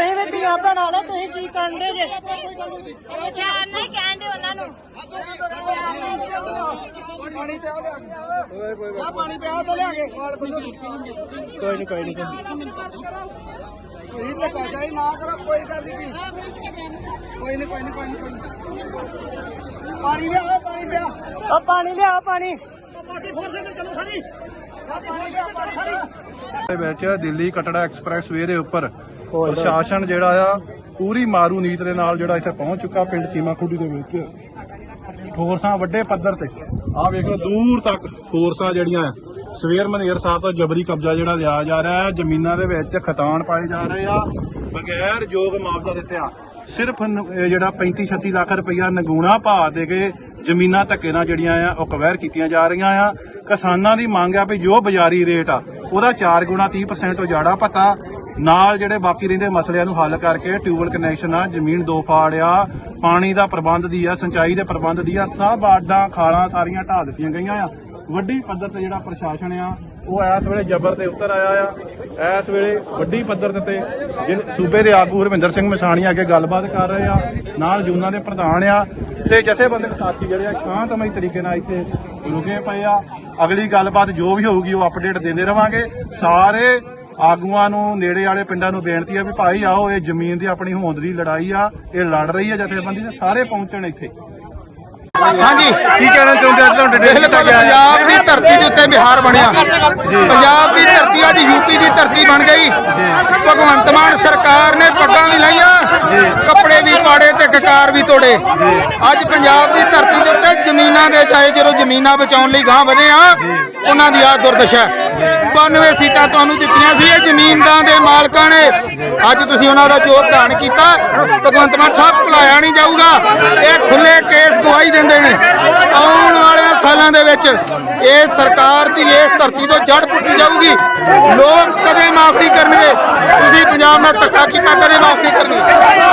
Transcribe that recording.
ਧੀਆਂ ਭੈਣਾਂ ਨੇ ਤੁਸੀਂ ਕੀ ਕਰਨ ਦੇ ਜੇ ਪਿਆਰ ਨਹੀਂ ਕਹਿੰਦੇ ਉਹਨਾਂ ਨੂੰ ਪਾਣੀ ਪਿਆ ਲਿਆ ਆ ਪਾਣੀ ਪਿਆ ਤਾਂ ਲਿਆ ਕੇ ਵਾਲ ਬੰਨੋ ਕੋਈ ਨਹੀਂ ਕੋਈ ਨਹੀਂ ਕੋਈ ਤੇ ਕਾਜਾ ਹੀ ਨਾ ਕਰੋ ਕੋਈ ਗੱਲ ਨਹੀਂ ਕੋਈ ਨਹੀਂ ਕੋਈ ਨਹੀਂ ਕੋਈ ਨਹੀਂ ਕੋਈ। ਪਾਣੀ ਲਿਆ ਪਾਣੀ ਪਿਆ ਆ ਪਾਣੀ ਲਿਆ ਪਾਣੀ ਦੇ ਵਿੱਚ ਦਿੱਲੀ ਕਟੜਾ ਐਕਸਪ੍ਰੈਸ ਵੇ ਦੇ ਉੱਪਰ ਪ੍ਰਸ਼ਾਸਨ ਜਿਹੜਾ ਆ, ਪੂਰੀ ਮਾਰੂ ਨੀਤ ਦੇ ਨਾਲ ਜਿਹੜਾ ਇੱਥੇ ਪਹੁੰਚ ਚੁੱਕਾ ਪਿੰਡ ਚੀਮਾ ਖੁੱਡੀ ਦੇ ਵਿੱਚ। ਫੋਰਸਾਂ ਵੱਡੇ ਪੱਧਰ ਤੇ। ਆਹ ਵੇਖ ਲਓ, ਦੂਰ ਤੱਕ ਫੋਰਸਾਂ ਜਿਹੜੀਆਂ ਆ। ਸਵੇਰ ਮਨੇਰ ਸਾਹਿਬ ਤੋਂ ਜਬਰੀ ਕਬਜ਼ਾ ਜਿਹੜਾ ਲਿਆ ਜਾ ਰਿਹਾ ਹੈ, ਜ਼ਮੀਨਾਂ ਦੇ ਵਿੱਚ ਖਤਾਨ ਪਾਏ ਜਾ ਰਹੇ ਆ, ਬਗੈਰ ਯੋਗ ਮੁਆਵਜ਼ਾ ਦਿੱਤਿਆਂ ਸਿਰਫ ਜਿਹੜਾ 35 36 ਲੱਖ ਰੁਪਈਆ ਨਗੂਣਾ ਭਾਅ ਦੇ ਕੇ ਜ਼ਮੀਨਾਂ ਧੱਕੇ ਨਾਲ ਜਿਹੜੀਆਂ ਆ, ਉਹ ਕਵੈਰ ਕੀਤੀਆਂ ਜਾ ਰਹੀਆਂ ਆ। ਕਿਸਾਨਾਂ ਦੀ ਮੰਗ ਆ ਵੀ ਜੋ ਬਾਜ਼ਾਰੀ ਰੇਟ ਆ, ਉਹਦਾ 4 ਗੁਣਾ 30% ਉਜਾੜਾ ਭੱਤਾ। ਨਾਲ ਜਿਹੜੇ ਬਾਕੀ ਰਹਿੰਦੇ ਮਸਲਿਆਂ ਨੂੰ ਹੱਲ ਕਰਕੇ ਟਿਊਬਲ ਕਨੈਕਸ਼ਨ ਆ, ਜ਼ਮੀਨ ਦੋ ਫਾੜ ਆ, ਪਾਣੀ ਦਾ ਪ੍ਰਬੰਧ ਦੀ ਆ, ਸਿੰਚਾਈ ਦੇ ਪ੍ਰਬੰਧ ਦੀ ਆ, ਸਭ ਆਡਾਂ, ਖਾਲਾਂ ਸਾਰੀਆਂ ਢਾਹ ਦਿੱਤੀਆਂ ਗਈਆਂ ਆ। ਵੱਡੀ ਪੱਧਰ ਤੇ ਜਿਹੜਾ ਪ੍ਰਸ਼ਾਸਨ ਆ, ਉਹ ਇਸ ਵੇਲੇ ਜਬਰ ਤੇ ਉੱਤਰ ਆਇਆ ਆ। ਇਸ ਵੇਲੇ ਵੱਡੀ ਪੱਧਰ ਤੇ ਜਿਹੜੇ ਸੂਬੇ ਦੇ ਆਗੂ ਹਰਵਿੰਦਰ ਸਿੰਘ ਮਸਾਣੀ ਅੱਗੇ ਗੱਲਬਾਤ ਕਰ ਰਹੇ ਆ, ਨਾਲ ਜੂਨਾ ਦੇ ਪ੍ਰਧਾਨ ਆ, ਤੇ ਜਥੇਬੰਦਕ ਸਾਥੀ ਜਿਹੜੇ ਆ, ਸ਼ਾਂਤਮਈ ਤਰੀਕੇ ਨਾਲ ਇੱਥੇ ਰੁਕੇ ਪਏ ਆ। ਅਗਲੀ ਗੱਲਬਾਤ ਜੋ ਵੀ ਹੋਊਗੀ, ਉਹ ਅਪਡੇਟ ਦਿੰਦੇ ਰਵਾਂਗੇ। ਸਾਰੇ ਆਗੂਆਂ ਨੂੰ ਨੇੜੇ ਵਾਲੇ ਪਿੰਡਾਂ ਨੂੰ ਬੇਨਤੀ ਆ ਵੀ ਭਾਈ ਆਓ ਇਹ ਜ਼ਮੀਨ ਦੀ ਆਪਣੀ ਹੋਂਦ ਦੀ ਲੜਾਈ ਆ ਇਹ ਲੜ ਰਹੀ ਆ ਜਥੇਬੰਦੀ ਤੇ ਸਾਰੇ ਪਹੁੰਚਣ ਇੱਥੇ। ਹਾਂਜੀ। ਕੀ ਕਹਿਣਾ ਚਾਹੁੰਦੇ ਅੱਜ ਤੁਹਾਡੇ ਬਿਲਕੁਲ ਪੰਜਾਬ ਦੀ ਧਰਤੀ ਦੇ ਉੱਤੇ ਬਿਹਾਰ ਬਣਿਆ। ਪੰਜਾਬ ਦੀ ਧਰਤੀ ਅੱਜ ਯੂਪੀ ਦੀ ਧਰਤੀ ਬਣ ਗਈ। ਭਗਵੰਤ ਮਾਨ ਸਰਕਾਰ ਨੇ ਪੱਗਾਂ ਵੀ ਕੱਪੜੇ ਵੀ ਪਾੜੇ ਤੇ ਕਕਾਰ ਵੀ ਤੋੜੇ। ਅੱਜ ਪੰਜਾਬ ਦੀ ਧਰਤੀ ਦੇ ਉੱਤੇ ਜ਼ਮੀਨਾਂ ਦੇ ਚਾਹੇ ਜਦੋਂ ਜ਼ਮੀਨਾਂ ਬਚਾਉਣ ਲਈ ਗਾਂ ਵਧੇ ਆ ਉਹਨਾਂ ਦੀ ਆ ਦੁਰਦਸ਼ਾ ਹੈ। 92 ਸੀਟਾਂ ਤੁਹਾਨੂੰ ਦਿੱਤੀਆਂ ਸੀ ਇਹ ਜ਼ਮੀਨਾਂ ਦੇ ਮਾਲਕਾਂ ਨੇ। ਅੱਜ ਤੁਸੀਂ ਉਹਨਾਂ ਦਾ ਯੋਗਦਾਨ ਕੀਤਾ। ਭਗਵੰਤ ਮਾਨ ਸਾਹਿਬ ਭੁਲਾਇਆ ਨਹੀਂ ਜਾਊਗਾ। ਇਹ ਖੁੱਲੇ ਕੇਸ ਗਵਾਹੀ ਦਿੰਦੇ ਨੇ। ਆਉਣ ਵਾਲੇ ਸਾਲਾਂ ਦੇ ਵਿੱਚ ਇਹ ਸਰਕਾਰ ਦੀ ਇਸ ਧਰਤੀ ਤੋਂ ਜੜ ਪੁੱਟੀ ਜਾਊਗੀ। ਲੋਕ ਕਦੇ ਮਾਫ ਕਰਨਗੇ। ਤੁਸੀਂ ਪੰਜਾਬ ਨਾਲ ਧੱਕਾ ਕੀਤਾ ਕਦੇ ਮਾਫ ਨਹੀਂ ਕਰਨਗੇ